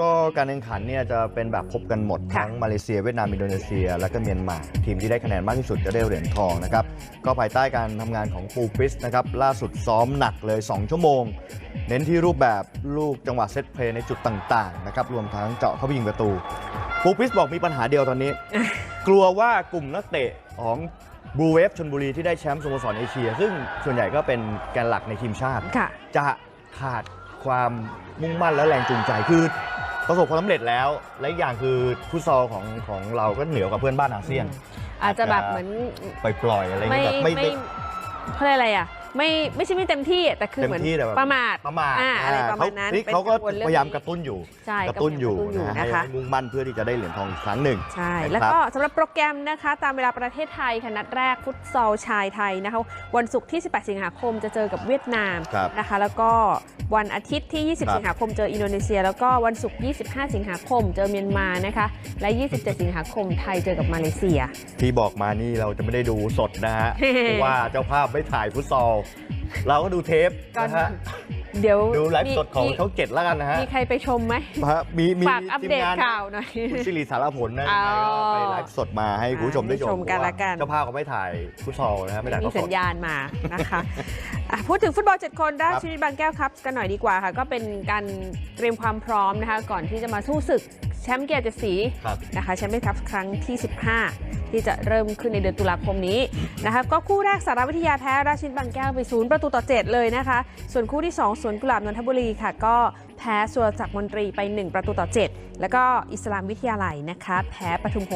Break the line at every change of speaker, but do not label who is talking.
ก็การแข่งขันเนี่ยจะเป็นแบบพบกันหมด
ค่ะ
ทั้งมาเลเซียเวียดนามอินโดนีเซีย และก็เมียนมาทีมที่ได้คะแนนมากที่สุดจะได้เหรียญทองนะครับก็ภายใต้การทำงานของปูปริสนะครับล่าสุดซ้อมหนักเลย 2 ชั่วโมง เน้นที่รูปแบบลูกจังหวะเซตเพลย์ในจุดต่างๆนะครับรวมทั้งเจาะเข้าไปยิงประตูปูปริสบอกมีปัญหาเดียวตอนนี้ กลัวว่ากลุ่มนักเตะของบูเวฟชนบุรีที่ได้แชมป์สโมสรเอเชีย ซึ่งส่วนใหญ่ก็เป็นแกนหลักในทีมชาติ
ค่ะ
จะขาดความมุ่งมั่นและแรงจูงใจ คือ ประสบความสำเร็จแล้ว และอีกอย่างคือฟุตซอลของของเราก็เหนือกว่าเพื่อนบ้านอาเซียน
อาจจะแบบเหมือน
ปล่อยๆอะไร
ไม่
เงี้ยแบบไม่
ไม่
ไม่
เขาเรียกอะไรอะ ไม่ไม่ใช่ไม่เต็มที่แต่คือ
เต็ม
เหมือน
ที่แต่แบบ
ประมาท
ประมาท
อ่าอะไรประมาณนั้น
เขนี่
เป็น
เขาก็
กังวลเรื่อง
พยายาม
นี้
กระตุ้นอยู่
ใช่
กระตุ้นอยู่
กระตุ้นอยู่
นะฮะ
นะคะ
ให้มุ่งมั่นเพื่อที่จะได้เหรียญทองอีกครั้งหนึ่ง
ใช่
นะครับ
แล้วก็สำหรับโปรแกรมนะคะ ตามเวลาประเทศไทยค่ะนัดแรกฟุตซอลชายไทยนะคะ วันศุกร์ที่ 18 สิงหาคมจะเจอกับเวียดนาม
ครับ
นะคะ แล้วก็วันอาทิตย์ที่
ครับ
20สิงหาคมเจออินโดนีเซีย แล้วก็วันศุกร์ 25 สิงหาคม เจอเมียนมานะคะ และ 27 สิงหาคมไทยเจอกับมาเลเซีย
ที่บอกมานี่เราจะไม่ได้ดูสดนะฮะ เพราะว่าเจ้าภาพไม่ถ่ายฟุตซอลเราก็ดูเทปนะฮะ
เดี๋ยว
ดูไลฟ์สดของ
มี
ช่องเจ็ดแล้วกันนะฮะ
มีใครไปชมไหม
ฮะมีมี
ฝากอัป
ทีม
เดต
งาน
ข่าวหน่อย
คุณสิริสารผลนะ
อ๋อ
ยังไงก็ไปไลฟ์สดมาให้คุณผู้ชมได้ช
ให้ช
ม
มกัน
เพรา
ละกัน
เจ้าภาพเขาไม่ถ่ายฟุตซอลนะครับไม่ถ่าย
มี
ทอดส
สั
ด
ญญาณมานะคะอะพูดถึงฟุตบอล7คนราช
ครับ
บุรีบางแก้วครับกันหน่อยดีกว่าค่ะ ก็เป็นการเตรียมความพร้อมนะคะ ก่อนที่จะมาสู้ศึกแชมป์เกียรติเจ็ดสี
ครับ
นะคะแชมเปี้ยนคัพครั้งที่ 15 ที่จะเริ่มขึ้นในเดือนตุลาคมนี้นะคะก็คู่แรกสารวิทยาแพ้ราชินีบางแก้วไปศูนย์ประตูต่อ 7 เลยนะคะ ส่วนคู่ที่ 2 สวนกุหลาบนนทบุรีค่ะ ก็แพ้สวนจักรมนตรีไป 1 ประตูต่อ 7 แล้วก็อิสลามวิทยาลัยนะคะ แพ้ปทุมคง